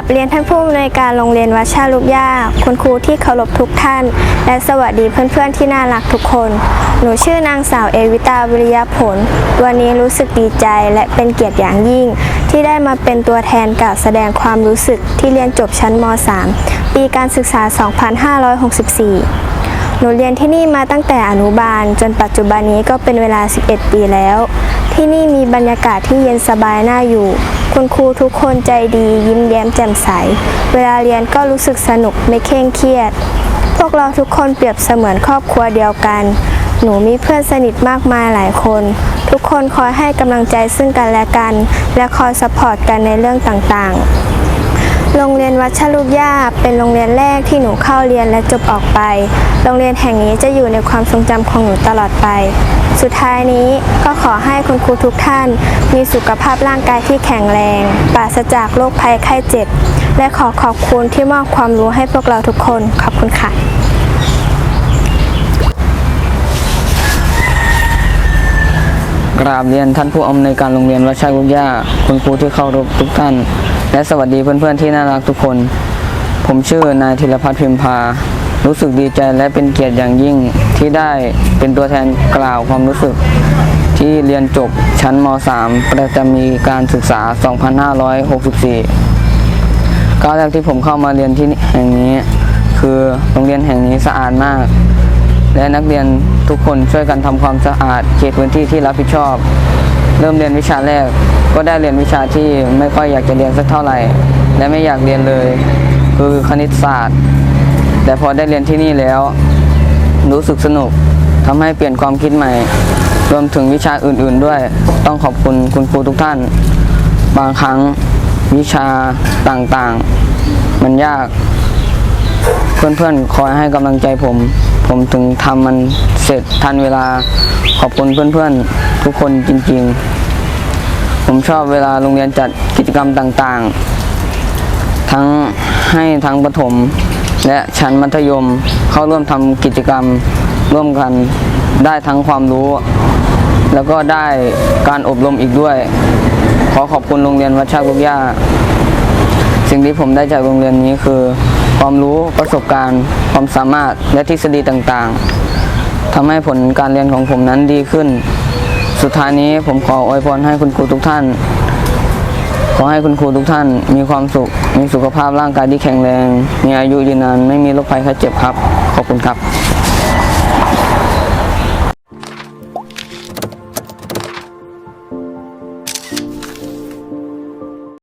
บเรียนท่านผู้อำนวยการโรงเรียนวัดชาลุกย่า คุณครูที่เคารพทุกท่าน และสวัสดีเพื่อนๆที่น่ารักทุกคน หนูชื่อนางสาวเอวิตาวิริยผล วันนี้รู้สึกดีใจและเป็นเกียรติอย่างยิ่ง ที่ได้มาเป็นตัวแทนกล่าวแสดงความรู้สึกที่เรียนจบชั้นม .3 ปีการศึกษา 2564หนูเรียนที่นี่มาตั้งแต่อนุบาล จนปัจจุบันนี้ก็เป็นเวลา 11 ปีแล้ว ที่นี่มีบรรยากาศที่เย็นสบายน่าอยู่ คุณครูทุกคนใจดียิ้มแย้มแจ่มใส เวลาเรียนก็รู้สึกสนุกไม่เคร่งเครียด พวกเราทุกคนเปรียบเสมือนครอบครัวเดียวกัน หนูมีเพื่อนสนิทมากมายหลายคน ทุกคนคอยให้กำลังใจซึ่งกันและกัน และคอยสปอร์ตกันในเรื่องต่างๆ โรงเรียนวัดชลุกย่าเป็นโรงเรียนแรกที่หนูเข้าเรียนและจบออกไป โรงเรียนแห่งนี้จะอยู่ในความทรงจำของหนูตลอดไป สุดท้ายนี้ก็ขอให้คุณครูทุกท่าน มีสุขภาพร่างกายที่แข็งแรง ปราศจากโรคภัยไข้เจ็บ และขอขอบคุณที่มอบความรู้ให้พวกเราทุกคน ขอบคุณค่ะกราบเรียนท่านผู้อำนวยการโรงเรียนวัดชัยวุฒย่าคุณครูที่เคารพทุกท่าน และสวัสดีเพื่อนๆที่น่ารักทุกคน ผมชื่อนายธีรพัฒน์พิมพา รู้สึกดีใจและเป็นเกียรติอย่างยิ่งที่ได้เป็นตัวแทนกล่าวความรู้สึก ที่เรียนจบชั้นม .3 ประจำมีการศึกษา 2564ก้าวแรกที่ผมเข้ามาเรียนที่แห่งนี้ คือโรงเรียนแห่งนี้สะอาดมาก และนักเรียนทุกคนช่วยกันทำความสะอาดเขตพื้นที่ที่รับผิดชอบ เริ่มเรียนวิชาแรก ก็ได้เรียนวิชาที่ไม่ค่อยอยากจะเรียนสักเท่าไหร่ และไม่อยากเรียนเลย คือคณิตศาสตร์ แต่พอได้เรียนที่นี่แล้ว รู้สึกสนุกทำให้เปลี่ยนความคิดใหม่ รวมถึงวิชาอื่น ๆด้วย ต้องขอบคุณคุณครูทุกท่าน บางครั้งวิชาต่างๆ มันยาก เพื่อนๆ คอยให้กำลังใจผม ผมถึงทำมันเสร็จทันเวลา ขอบคุณเพื่อนๆ ทุกคนจริง ๆ ผมชอบเวลาโรงเรียนจัดกิจกรรมต่างๆ ทั้งให้ทั้งประถม และชั้นมัธยมเข้าร่วมทำกิจกรรมร่วมกันได้ทั้งความรู้ แล้วก็ได้การอบรมอีกด้วย ขอขอบคุณโรงเรียนวัดชาบุกย่าสิ่งที่ผมได้จากโรงเรียนนี้คือ ความรู้ประสบการณ์ ความสามารถและทฤษฎีต่างๆทำให้ผลการเรียนของผมนั้นดีขึ้น สุดท้ายนี้ผมขออวยพรให้คุณครูทุกท่าน ขอให้คุณครูทุกท่าน มีความสุข มีสุขภาพร่างกายที่แข็งแรง มีอายุยืนนาน ไม่มีโรคภัยไข้เจ็บครับ ขอบคุณครับ